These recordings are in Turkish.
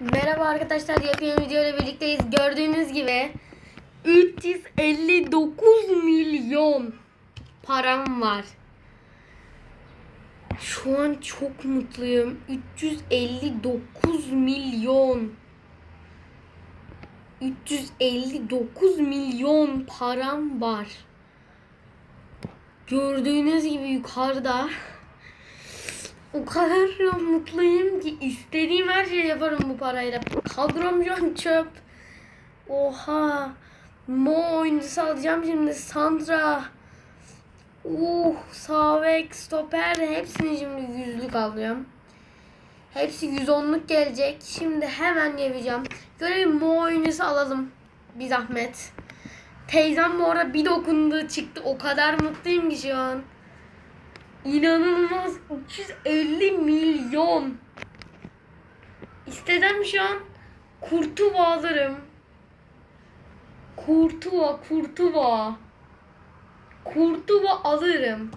Merhaba arkadaşlar, yepyeni video ile birlikteyiz. Gördüğünüz gibi 359 milyon param var. Şu an çok mutluyum. 359 milyon. 359 milyon param var. Gördüğünüz gibi yukarıda o kadar mutluyum ki istediğim her şeyi yaparım bu parayla. Kadrom çöp. Oha. Mo oyuncusu alacağım şimdi. Sandra. Uh, sağ bek, stoper hepsini şimdi yüzlük alacağım. Hepsi 110'luk gelecek. Şimdi hemen yapacağım. Görev Mo oyuncusu alalım. Bir zahmet. Teyzem bu arada bir dokundu çıktı. O kadar mutluyum ki şu an. İnanılmaz 350 milyon. İstesem şu an Kurtuva alırım. Kurtuva, Kurtuva. Kurtuva alırım.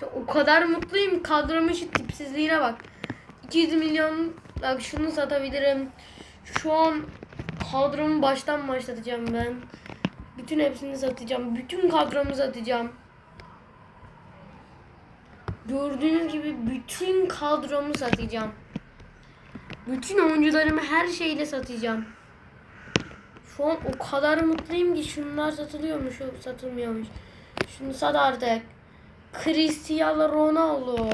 Şu o kadar mutluyum. Kadromun şu tipsizliğine bak. 200 milyon bak şunu satabilirim. Şu an kadromu baştan başlatacağım ben. Bütün hepsini satacağım. Bütün kadromu satacağım. Gördüğünüz gibi bütün kadromu satacağım. Bütün oyuncularımı her şeyle satacağım. Şu an o kadar mutluyum ki şunlar satılıyormuş, yok satılmıyormuş. Şunu sat artık. Cristiano Ronaldo.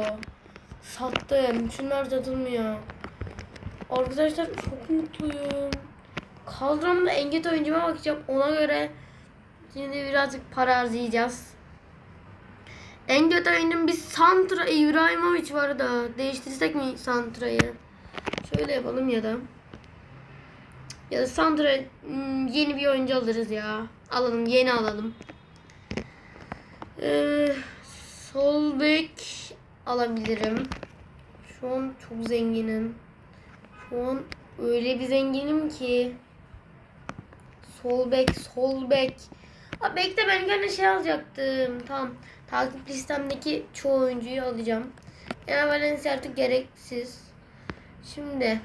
Sattım. Şunlar satılmıyor. Arkadaşlar çok mutluyum. Kadromda enget oyuncuma bakacağım. Ona göre şimdi birazcık para harcayacağız. En kötü oyunum bir Santra İbrahimovic var da değiştirsek mi Santra'yı? Şöyle yapalım ya da. Ya da Santra hmm, yeni bir oyuncu alırız ya. Alalım yeni alalım. Ee, sol bek alabilirim. Şu an çok zenginim. Şu an öyle bir zenginim ki. Sol bek, sol bek. Ha bekle ben gene şey alacaktım. Tamam. Takip listemdeki çoğu oyuncuyu alacağım. Yani Valencia artık gereksiz. Şimdi.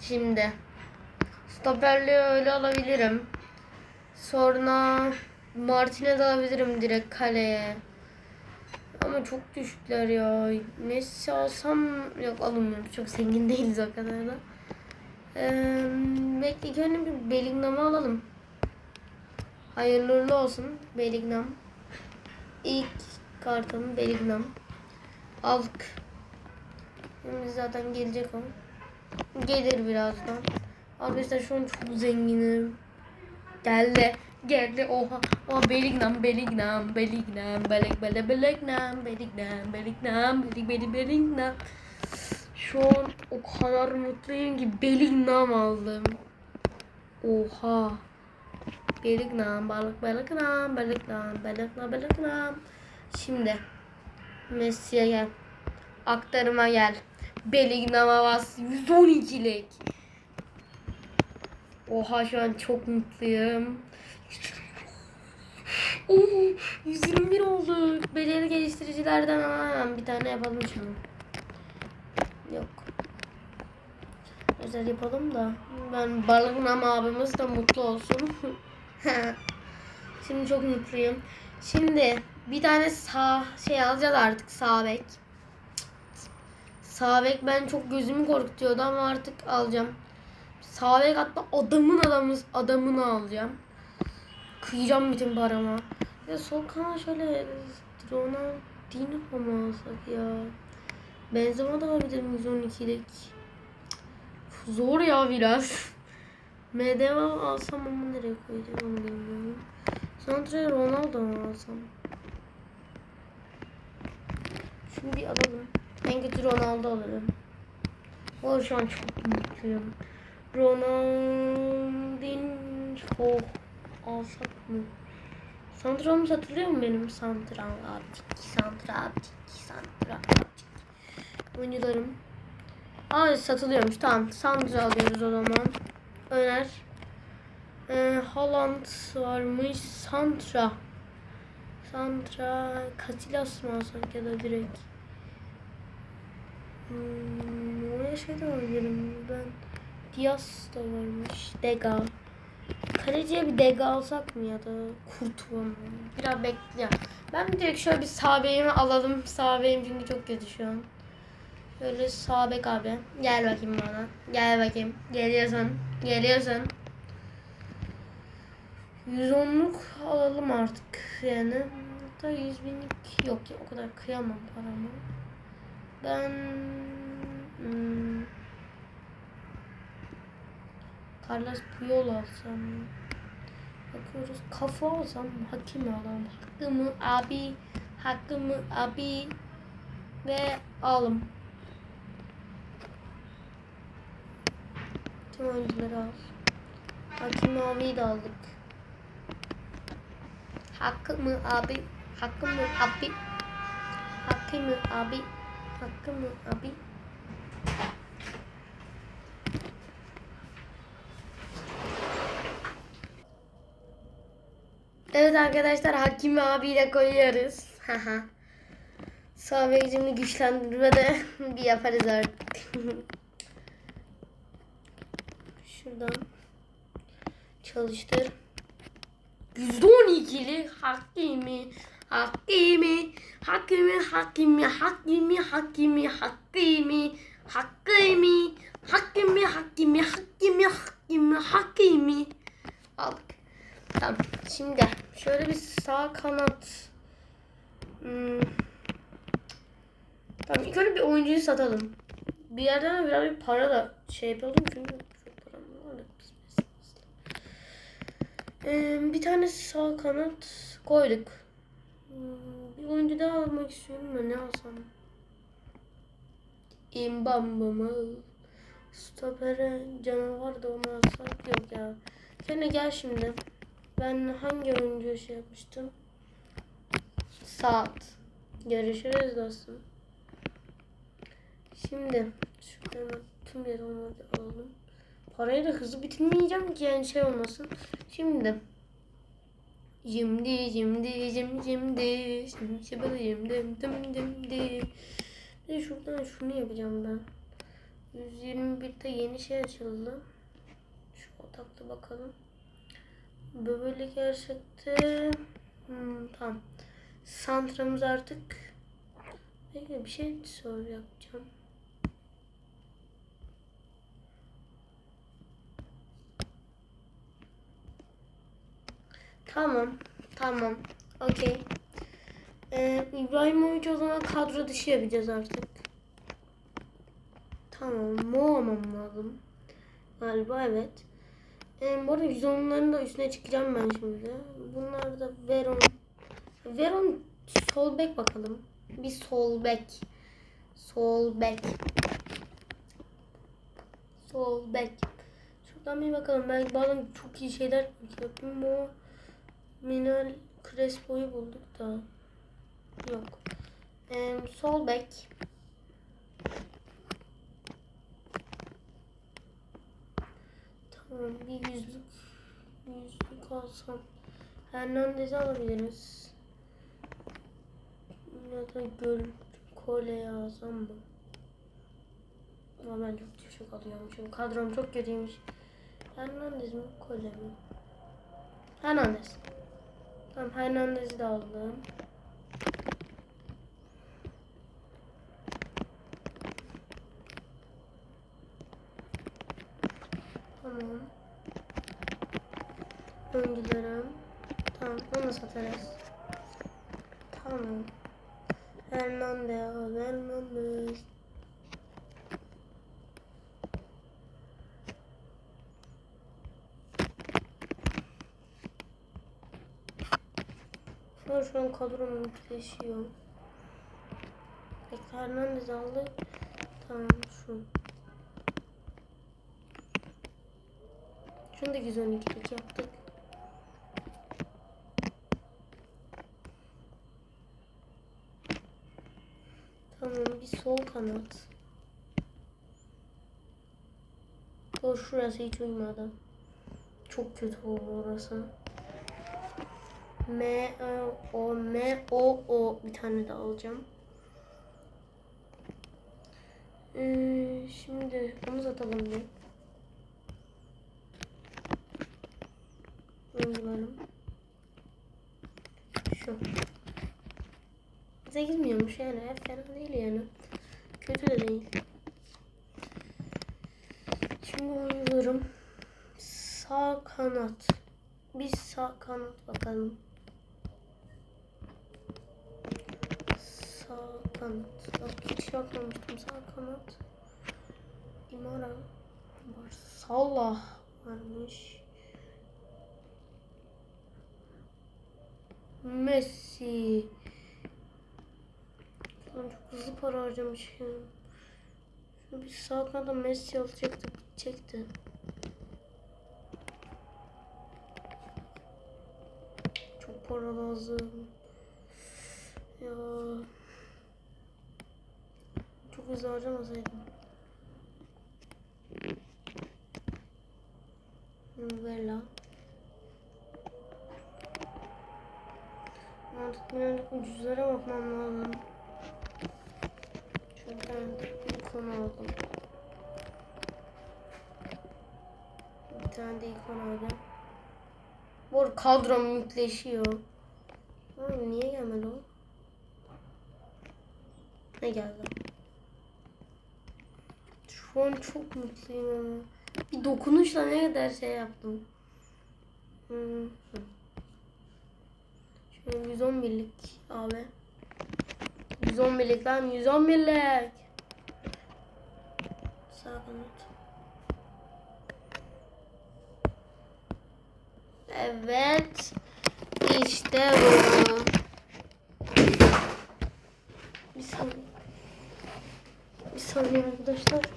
Şimdi. Stoperliği öyle alabilirim. Sonra Martinez alabilirim direkt kaleye. Ama çok düşükler ya. Messi alsam yok alınmıyorum. Çok zengin değiliz o kadar da. Ee, önce bir Bellingham'ı alalım. Hayırlı olsun Bellingham. İlk kartım Bellingham. Aldık. Şimdi zaten gelecek o. Gelir birazdan. Arkadaşlar şu an çok zenginim. Geldi. Geldi. Oha. Oha Bellingham, Bellingham, Bellingham, Belling, Belling, Bellingham, Bellingham, Bellingham, Belling, Belling, Bellingham. Şu an o kadar mutluyum ki Bellingham aldım. Oha. Bellingham, balık Bellingham, Bellingham, Bellingham, Bellingham. Şimdi Messi'ye gel. Aktarıma gel. Bellingham'a bas. 112'lik. Oha şu an çok mutluyum. Oo, 121 oldu. Beceri geliştiricilerden ama hemen bir tane yapalım şunu. Yok. Özel yapalım da. Ben Balığınam abimiz de mutlu olsun. Şimdi çok mutluyum. Şimdi bir tane sağ şey alacağız artık sağ bek. Sağ bek ben çok gözümü korkutuyordu ama artık alacağım. Sağ bek hatta adamın adamı adamını alacağım. Kıyacağım bütün paramı. Ya sol kanal şöyle Ronaldinho mu alsak ya? Benzema da olabilir 112'lik. Zor ya biraz. MDV alsam ama nereye koyacağım onu bilmiyorum. Santra'ya Ronaldo mu alsam? Şimdi alalım. En kötü Ronaldo alırım. O şu an çok mutluyum. Ronaldinho alsak mı? Santra mı satılıyor mu benim? Santra Atik, Santra Atik, Santra Atik. Oyuncularım. Aa satılıyormuş. Tamam. Santra alıyoruz o zaman. Öner. Ee, Haaland varmış. Santra. Santra. Casillas mı alsak ya da direkt? Hmm, oraya şey de alabilirim. Ben Diaz da varmış. Dega. Kaleciye bir Dega alsak mı ya da Kurtuva mı? Biraz bekle. Ben direkt şöyle bir sağ bekimi alalım. Sağ bekim çünkü çok kötü şu an. Şöyle sağ bek abi. Gel bakayım bana. Gel bakayım. Geliyorsun. Geliyorsun. 110'luk alalım artık yani. Hatta 100 binlik yok ya o kadar kıyamam paramı. Ben hmm, Carlos Puyol alsam bakıyoruz kafa alsam hakim alalım hakkımı abi hakkımı abi ve alım tüm oyuncuları al hakim abiyi de aldık hakkımı abi hakkımı abi hakkımı abi hakkımı abi Evet arkadaşlar Hakimi abiyle koyuyoruz. Haha. Sağ güçlendirme de bir yaparız artık. Şuradan çalıştır. %12'li Hakimi Hakimi Hakimi Hakimi Hakimi Hakimi Hakimi Hakimi Hakimi Hakimi Hakimi Hakimi Hakimi aldık. Tamam. Şimdi şöyle bir sağ kanat. Hmm. Tamam ilk önce bir oyuncuyu satalım. Bir yerden de biraz bir para da şey yapalım çünkü da biz bir tane sağ kanat koyduk. Hmm, bir oyuncu daha almak istiyorum da ne alsam? İmbamba mı? Stopere canavar da onu alsak yok ya. Sen gel şimdi. Ben hangi oyuncuyu şey yapmıştım? Saat. Görüşürüz dostum. Şimdi şuradan tüm yer onları da alalım. Parayı da hızlı bitirmeyeceğim ki yani şey olmasın. Şimdi Şimdi şimdi şimdi şimdi şimdi şimdi şimdi şimdi şimdi şuradan şunu yapacağım ben. 121'de yeni şey açıldı. Şu otakta bakalım. Böyle gerçekte hmm, tamam. Santramız artık Peki bir şey sor yapacağım. Tamam. Tamam. Okey. Ee, İbrahimovic o zaman kadro dışı yapacağız artık. Tamam. Mo almam lazım. Galiba evet. Ee, bu arada 110'ların da üstüne çıkacağım ben şimdi. Bunlar da Veron. Veron sol bek bakalım. Bir sol bek. Sol bek. Sol bek. Şuradan bir bakalım. Belki bazen çok iyi şeyler yapayım. O Minal Crespo'yu bulduk da. Yok. Ee, sol bek. Tamam bir yüzlük yüzlük alsam. Hernandez'i alabiliriz. Ya da göl kole yazsam mı? Ama ben çok düşük alıyormuşum. Kadrom çok kötüymüş. Hernandez mi kole mi? Hernandez. Tamam Hernandez'i de aldım. Tamam. Öncülerim. Tamam onu satarız. Tamam. Hernandez, Hernandez. An şu an kadrom mutleşiyor. Peki Hernandez aldık. Tamam şu. Şunu da 112'lik yaptık. Tamam bir sol kanat. O şurası hiç uymadı. Çok kötü oldu orası. M O M O O bir tane de alacağım. Ee, şimdi bunu satalım bir. Oyuncularım. Şu. 8 milyonmuş yani. Fena değil yani. Kötü de değil. Şimdi oyuncularım. Sağ kanat. Bir sağ kanat bakalım. Sağ kanat. Bak hiç bakmamıştım sağ kanat. İmara var. Salah varmış. Messi. Lan çok hızlı para harcamışım. Şunu bir sağ kanada Messi alacaktık. Gidecekti. Çok para lazım. Ya. Çok hızlı harcamasaydım. Vela. Artık birazcık ucuzlara bakmam lazım. Şuradan bir konu aldım. Bir tane de ikon aldım. Bu arada kadrom yükleşiyor. Abi niye gelmedi o? Ne geldi? Şu an çok mutluyum ama. Bir dokunuşla ne kadar şey yaptım. Hı. Şöyle 111'lik abi. 111'lik lan 111'lik. Sağ kanat. Evet. İşte bu. Bir saniye. Bir saniye arkadaşlar.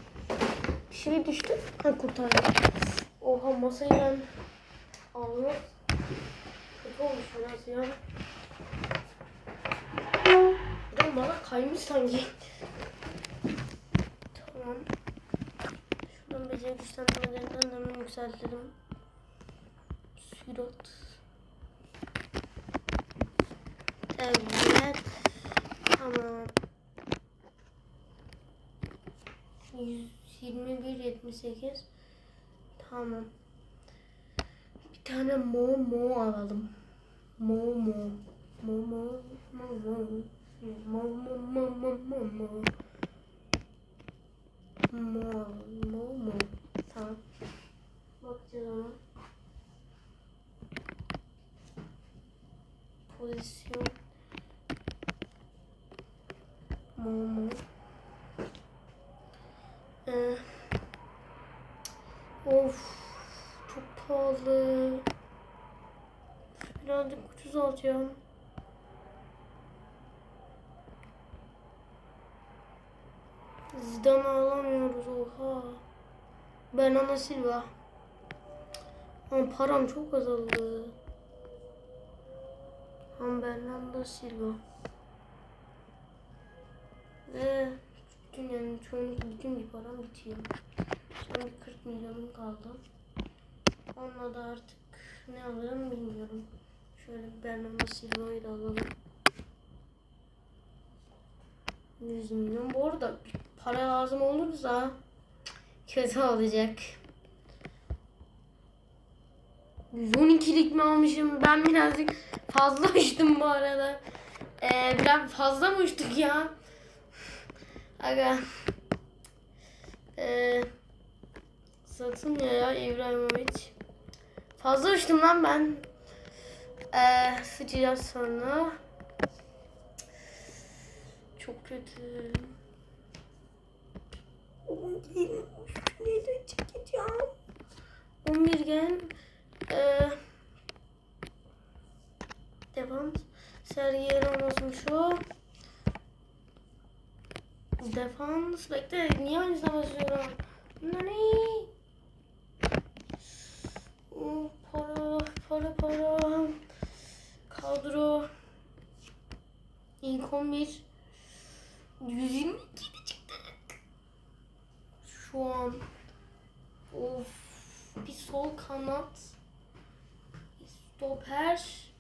Bir şey düştü. Ha kurtardım. Oha masayı ben almak kötü olmuş biraz ya. Biraz bana kaymış sanki. Tamam. Şuradan beceri güçlendirmelerinden hemen yükseltelim. Sürat. Evet. Tamam. 121.78 Tamam. Bir tane mo mo alalım. Mo mo. Mo mo mo mo. Mo mo mo mo mo mo. Mo mo mo. Tamam. Bakacağız ona. Pozisyon. Mo mo. Ee, of çok pahalı. Birazcık ucuz alacağım. Zidane alamıyoruz oha. Bernardo Silva. Ama param çok azaldı. Ama Bernardo Silva. Ve bütün yani çoğunlukla bütün bir param bitiyor. Şimdi 40 milyonum kaldı. Onunla da artık ne alırım bilmiyorum. Şöyle Bernardo Silva'yı da alalım. 100 milyon. Bu arada para lazım olursa kötü olacak. 112'lik mi almışım? Ben birazcık fazla uçtum bu arada. Ee, biraz fazla mı uçtuk ya? Aga. Ee, satılmıyor ya İbrahimovic. Fazla uçtum lan ben. Ee, sıçacağız sonra. Çok kötü. Neyle çekeceğim? 11 gen. Ee, defans. Sergiye olmasın şu. Defans. Bekle niye aynısına basıyorum? Nani? Para, para, para. Kadro. İlk 11. 122 de çıktı. Şu an. Of. Bir sol kanat. Stoper.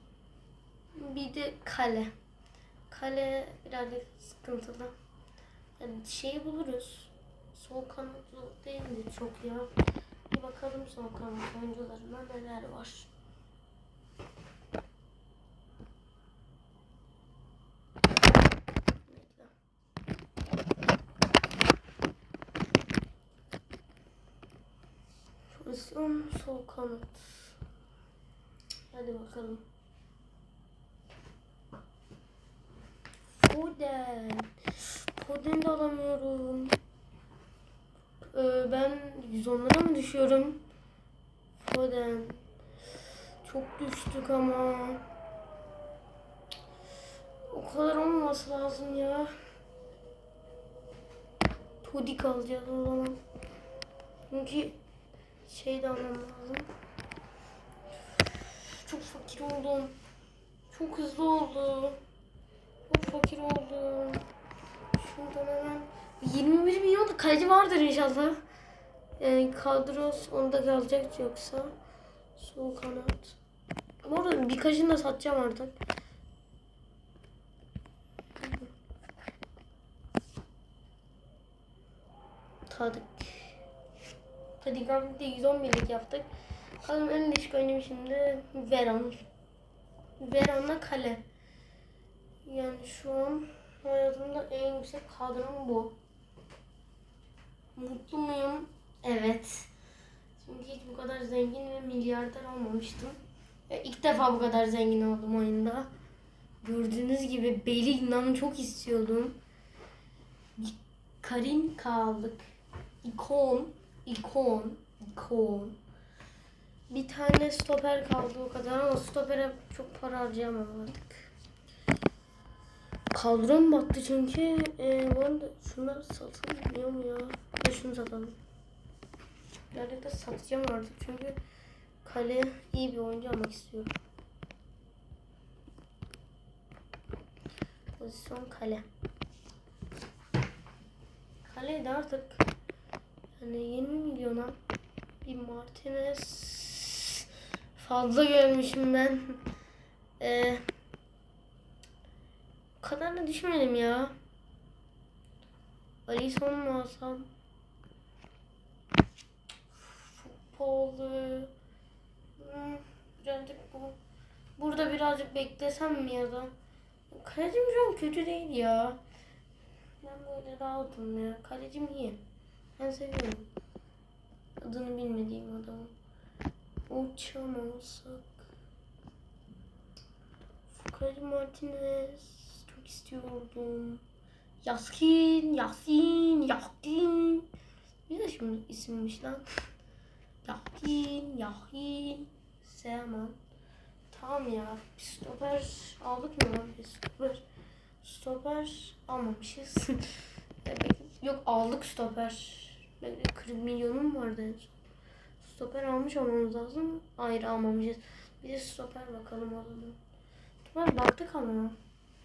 Bir de kale. Kale birazcık sıkıntılı. Yani şeyi buluruz. Sol kanatlı değil mi çok ya? Bir bakalım sol kanat oyuncularına neler var. Bekle. Pozisyon sol kanat. Hadi bakalım. Foden. Foden'i de alamıyorum. Ee, ben 110'lara mı düşüyorum? Foden. Çok düştük ama. O kadar olmaması lazım ya. Todik alacağız o zaman. Çünkü şey de almam lazım. Çok fakir oldum. Çok hızlı oldu. Çok fakir oldum. Şuradan hemen 21 milyon da kaleci vardır inşallah. Yani kadros onda kalacak yoksa. Sol kanat. Bu arada birkaçını da satacağım artık. Tadık. Abi de 110 binlik yaptık. Bakalım en düşük oyunum şimdi Veron. Veron'la kale. Yani şu an hayatımda en yüksek kadrom bu. Mutlu muyum? Evet. Çünkü hiç bu kadar zengin ve milyarder olmamıştım. Ve ilk defa bu kadar zengin oldum oyunda. Gördüğünüz gibi Bellingham'ı çok istiyordum. Karin kaldık. İkon, ikon, ikon. Bir tane stoper kaldı o kadar ama stopere çok para harcayamam artık. Kadrom battı çünkü. Ee, bu arada şunları satılmıyor mu ya? De şunu satalım. Gerçekten satacağım artık çünkü kale iyi bir oyuncu almak istiyorum. Pozisyon kale. Kaleyi de artık yani 20 milyona bir Martinez fazla görmüşüm ben. Ee, o kadar da düşmedim ya. Alisson mu alsam? Futbolu. Hmm, birazcık bu. Burada birazcık beklesem mi ya da? Kalecim şu an kötü değil ya. Ben böyle rahatım ya. Kalecim iyi. Ben seviyorum. Adını bilmediğim adamı. Uçamazsak. Fukari Martinez. Çok istiyordum. Yaskin, Yasin, Yakin. Bir de şimdi isimmiş lan. Yakin, Yahin, Seman. Tamam ya. Bir stoper aldık mı lan? Bir stoper. Stoper almamışız. Yok aldık stoper. Böyle 40 milyonum vardı en son. Stoper almış olmamız lazım. Hayır almamışız. Bir de stoper bakalım zaman. Stoper baktık ama.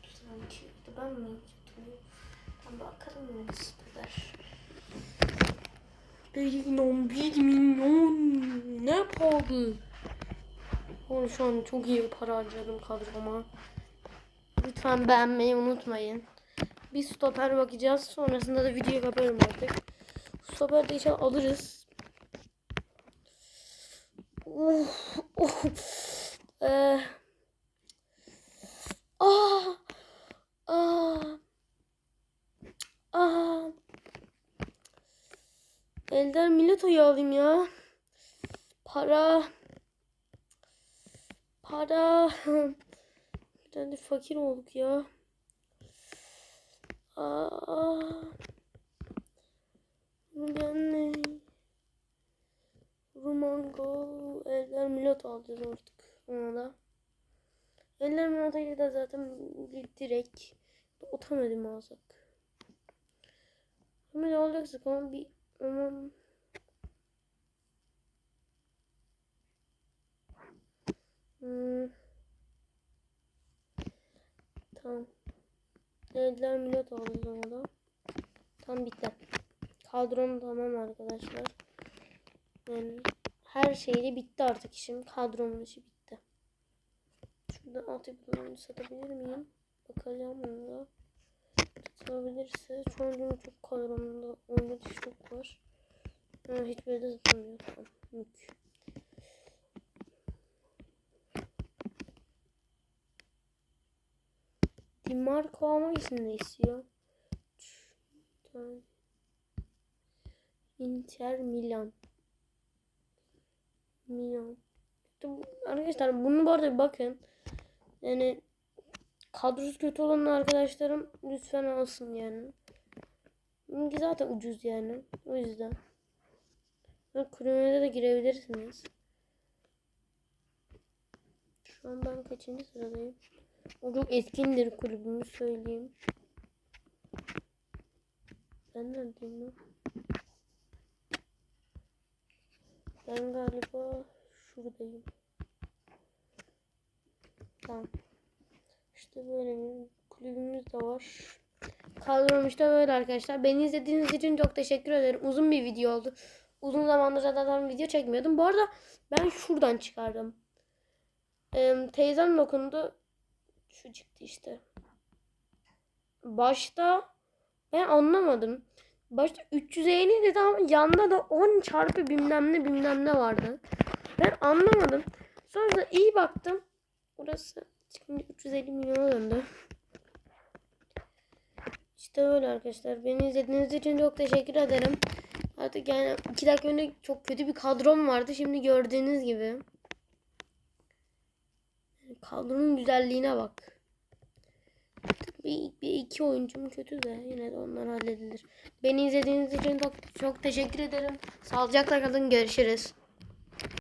Sanki ben mi hatırlıyorum? Tamam bakalım ne stoper. 1 milyon, 1 milyon. Ne pahalı. Oğlum şu an çok iyi para harcadım kadroma. Lütfen beğenmeyi unutmayın. Bir stoper bakacağız. Sonrasında da videoyu kapatıyorum artık. Stoper de inşallah alırız. Uf, uf. Ee, ah, ah, ah. Elden Mileto'yu alayım ya. Para. Para. Bir tane de fakir olduk ya. Aa. Ben ne? Rumango. Eller Milot alacağız artık. Ona da. Eller Milot'u da zaten direkt otamadım alsak. Hemen alacaksak ama bir aman Hmm. Tamam. Eller millet aldık ona da. Tam bitti. Kadrom tamam arkadaşlar. Yani her şeyle bitti artık işim. Kadromun işi bitti. Şurada altyapılarını satabilir miyim? Bakacağım ona da. An benim çok kadromda oyunda düşük var. Ha, hiçbiri de satılmıyor. Tamam. Mük. Dimarco ama ismini istiyor. Üç tane. Inter Milan. Milan. Arkadaşlar bunu bu arada bakın. Yani kadrosu kötü olan arkadaşlarım lütfen alsın yani. Bununki zaten ucuz yani. O yüzden. Kulübüne de girebilirsiniz. Şu an ben kaçıncı sıradayım? O çok etkindir kulübümü söyleyeyim. Ben neredeyim lan? Ben galiba şuradayım. Tamam. İşte böyle bir kulübümüz de var. Kadrom işte böyle arkadaşlar. Beni izlediğiniz için çok teşekkür ederim. Uzun bir video oldu. Uzun zamandır zaten video çekmiyordum. Bu arada ben şuradan çıkardım. Ee, teyzem dokundu. Şu çıktı işte. Başta ben anlamadım. Başta 350 dedi ama yanında da 10 çarpı bilmem ne bilmem ne vardı. Ben anlamadım. Sonra da iyi baktım. Burası şimdi 350 milyona döndü. İşte öyle arkadaşlar. Beni izlediğiniz için çok teşekkür ederim. Artık yani 2 dakika önce çok kötü bir kadrom vardı. Şimdi gördüğünüz gibi. Kadronun güzelliğine bak. Bir, bir iki oyuncum kötü de yine de onlar halledilir. Beni izlediğiniz için çok, çok teşekkür ederim. Sağlıcakla kalın. Görüşürüz.